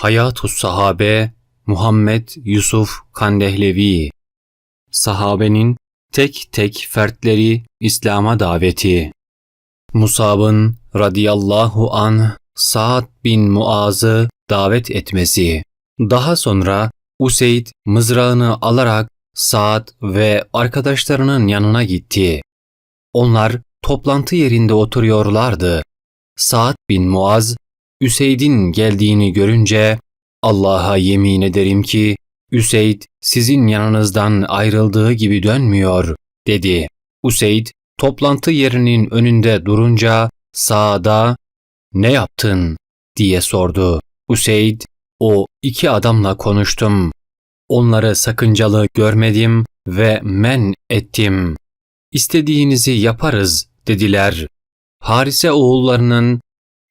Hayatus Sahabe Muhammed Yusuf Kandehlevi Sahabenin tek tek fertleri İslam'a daveti Musab'ın radıyallahu an Sa'd bin Muaz'ı davet etmesi. Daha sonra Useyd mızrağını alarak Sa'd ve arkadaşlarının yanına gitti. Onlar toplantı yerinde oturuyorlardı. Sa'd bin Muaz, Üseyd'in geldiğini görünce Allah'a yemin ederim ki Üseyd sizin yanınızdan ayrıldığı gibi dönmüyor dedi. Useyd toplantı yerinin önünde durunca Sa'da ne yaptın diye sordu. Useyd o iki adamla konuştum. Onları sakıncalı görmedim ve men ettim. İstediğinizi yaparız dediler. Harise oğullarının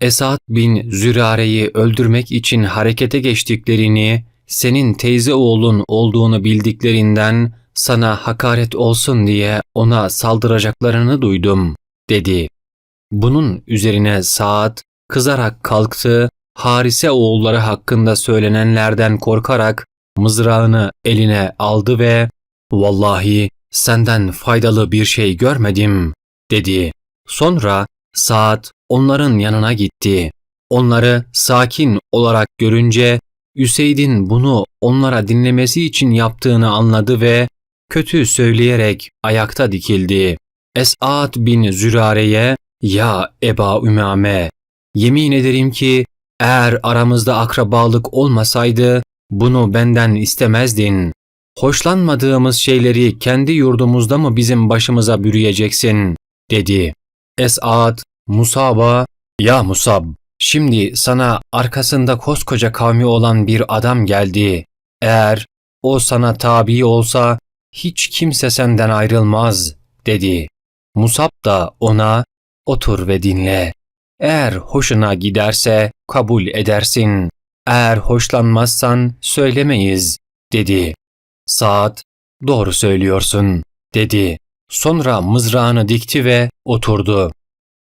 Esad bin Zürare'yi öldürmek için harekete geçtiklerini, senin teyze oğlun olduğunu bildiklerinden sana hakaret olsun diye ona saldıracaklarını duydum, dedi. Bunun üzerine Saad kızarak kalktı, Harise oğulları hakkında söylenenlerden korkarak mızrağını eline aldı ve ''Vallahi senden faydalı bir şey görmedim.'' dedi. Sonra Saad onların yanına gitti. Onları sakin olarak görünce Üseyd'in bunu onlara dinlemesi için yaptığını anladı ve kötü söyleyerek ayakta dikildi. Es'ad bin Zürare'ye ''Ya Eba Ümame, yemin ederim ki eğer aramızda akrabalık olmasaydı bunu benden istemezdin. Hoşlanmadığımız şeyleri kendi yurdumuzda mı bizim başımıza bürüyeceksin?'' dedi. Es'ad, Musab'a, ''Ya Musab, şimdi sana arkasında koskoca kavmi olan bir adam geldi. Eğer o sana tabi olsa hiç kimse senden ayrılmaz.'' dedi. Musab da ona, ''Otur ve dinle. Eğer hoşuna giderse kabul edersin. Eğer hoşlanmazsan söylemeyiz.'' dedi. Saad, ''Doğru söylüyorsun.'' dedi. Sonra mızrağını dikti ve oturdu.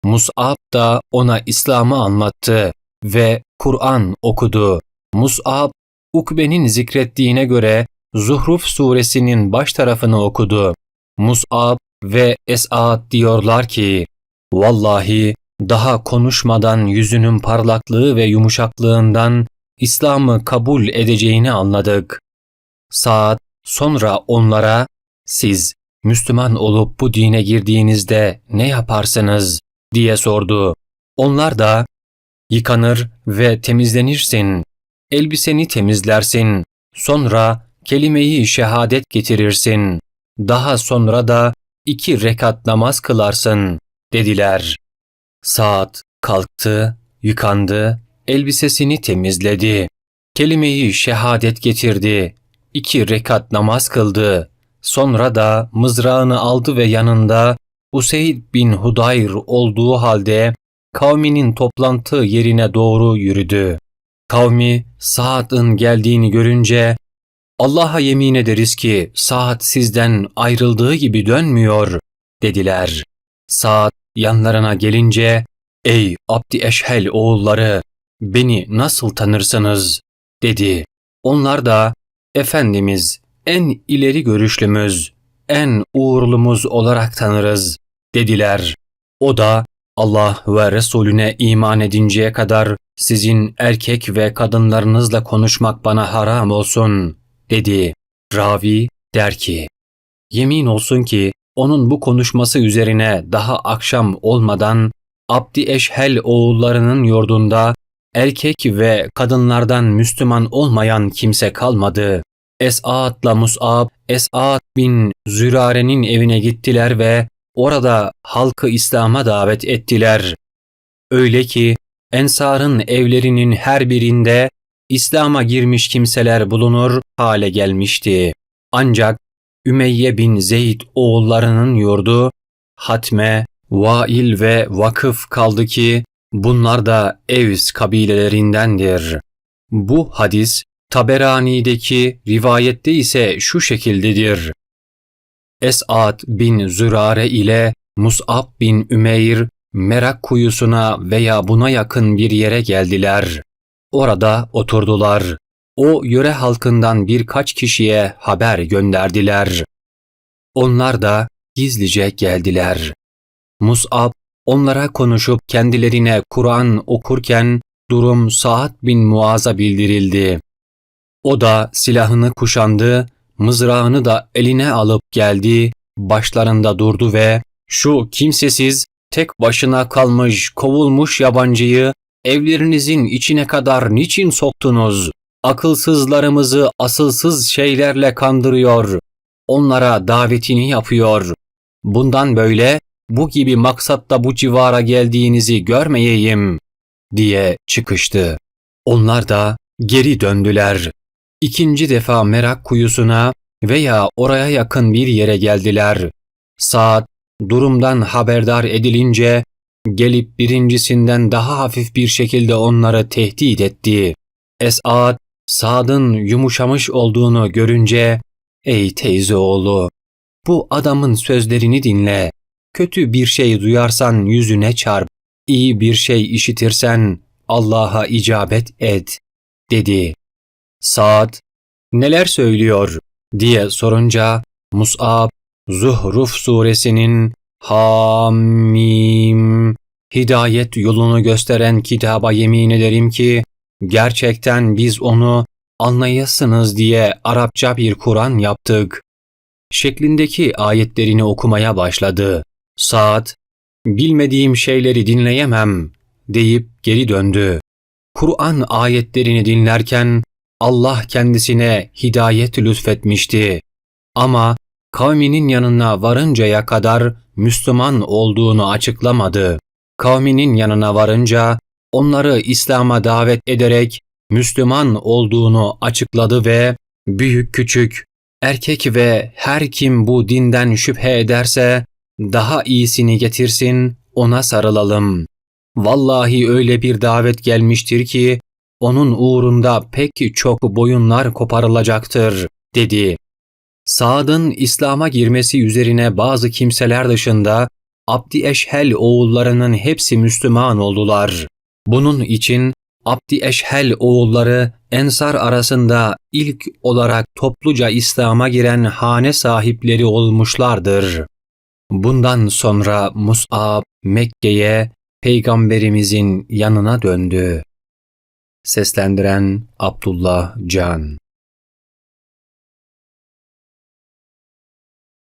Mus'ab da ona İslam'ı anlattı ve Kur'an okudu. Mus'ab, Ukbe'nin zikrettiğine göre Zuhruf suresinin baş tarafını okudu. Mus'ab ve Es'ad diyorlar ki, Vallahi daha konuşmadan yüzünün parlaklığı ve yumuşaklığından İslam'ı kabul edeceğini anladık. Saad sonra onlara, siz Müslüman olup bu dine girdiğinizde ne yaparsınız diye sordu. Onlar da yıkanır ve temizlenirsin, elbiseni temizlersin, sonra kelimeyi şehadet getirirsin, daha sonra da iki rekat namaz kılarsın dediler. Saat kalktı, yıkandı, elbisesini temizledi, kelimeyi şehadet getirdi, iki rekat namaz kıldı, sonra da mızrağını aldı ve yanında Useyd bin Hudayr olduğu halde kavminin toplantı yerine doğru yürüdü. Kavmi Saad'ın geldiğini görünce Allah'a yemin ederiz ki Saad sizden ayrıldığı gibi dönmüyor dediler. Saad yanlarına gelince ey Abdi Eşhel oğulları beni nasıl tanırsınız dedi. Onlar da Efendimiz en ileri görüşlümüz, en uğurlumuz olarak tanırız dediler. O da Allah ve Resulüne iman edinceye kadar sizin erkek ve kadınlarınızla konuşmak bana haram olsun dedi. Ravi der ki, yemin olsun ki onun bu konuşması üzerine daha akşam olmadan Abdi Eşhel oğullarının yurdunda erkek ve kadınlardan Müslüman olmayan kimse kalmadı. Es'ad'la Mus'ab, Es'ad bin Zürare'nin evine gittiler ve Orada halkı İslam'a davet ettiler. Öyle ki Ensar'ın evlerinin her birinde İslam'a girmiş kimseler bulunur hale gelmişti. Ancak Ümeyye bin Zeyd oğullarının yurdu Hatme, Vail ve Vakıf kaldı ki bunlar da Evs kabilelerindendir. Bu hadis Taberani'deki rivayette ise şu şekildedir. Es'ad bin Zürare ile Mus'ab bin Ümeyr Merak kuyusuna veya buna yakın bir yere geldiler. Orada oturdular. O yöre halkından birkaç kişiye haber gönderdiler. Onlar da gizlice geldiler. Mus'ab onlara konuşup kendilerine Kur'an okurken durum Sa'd bin Muaz'a bildirildi. O da silahını kuşandı, mızrağını da eline alıp geldi, başlarında durdu ve şu kimsesiz, tek başına kalmış, kovulmuş yabancıyı evlerinizin içine kadar niçin soktunuz? Akılsızlarımızı asılsız şeylerle kandırıyor. Onlara davetini yapıyor. Bundan böyle bu gibi maksatta bu civara geldiğinizi görmeyeyim diye çıkıştı. Onlar da geri döndüler. İkinci defa merak kuyusuna veya oraya yakın bir yere geldiler. Saat durumdan haberdar edilince gelip birincisinden daha hafif bir şekilde onları tehdit etti. Esad, Sad'ın yumuşamış olduğunu görünce, ''Ey teyze oğlu, bu adamın sözlerini dinle. Kötü bir şey duyarsan yüzüne çarp. İyi bir şey işitirsen Allah'a icabet et.'' dedi. Saad, ''Neler söylüyor?'' diye sorunca Mus'ab, Zuhruf suresinin Hamim hidayet yolunu gösteren kitaba yemin ederim ki gerçekten biz onu anlayasınız diye Arapça bir Kur'an yaptık. Şeklindeki ayetlerini okumaya başladı. Saat, bilmediğim şeyleri dinleyemem deyip geri döndü. Kur'an ayetlerini dinlerken Allah kendisine hidayet lütfetmişti. Ama kavminin yanına varıncaya kadar Müslüman olduğunu açıklamadı. Kavminin yanına varınca onları İslam'a davet ederek Müslüman olduğunu açıkladı ve büyük küçük, erkek ve her kim bu dinden şüphe ederse daha iyisini getirsin ona sarılalım. Vallahi öyle bir davet gelmiştir ki onun uğrunda pek çok boyunlar koparılacaktır dedi. Saad'ın İslam'a girmesi üzerine bazı kimseler dışında Abdi Eşhel oğullarının hepsi Müslüman oldular. Bunun için Abdi Eşhel oğulları Ensar arasında ilk olarak topluca İslam'a giren hane sahipleri olmuşlardır. Bundan sonra Mus'ab Mekke'ye Peygamberimizin yanına döndü. Seslendiren Abdullah Can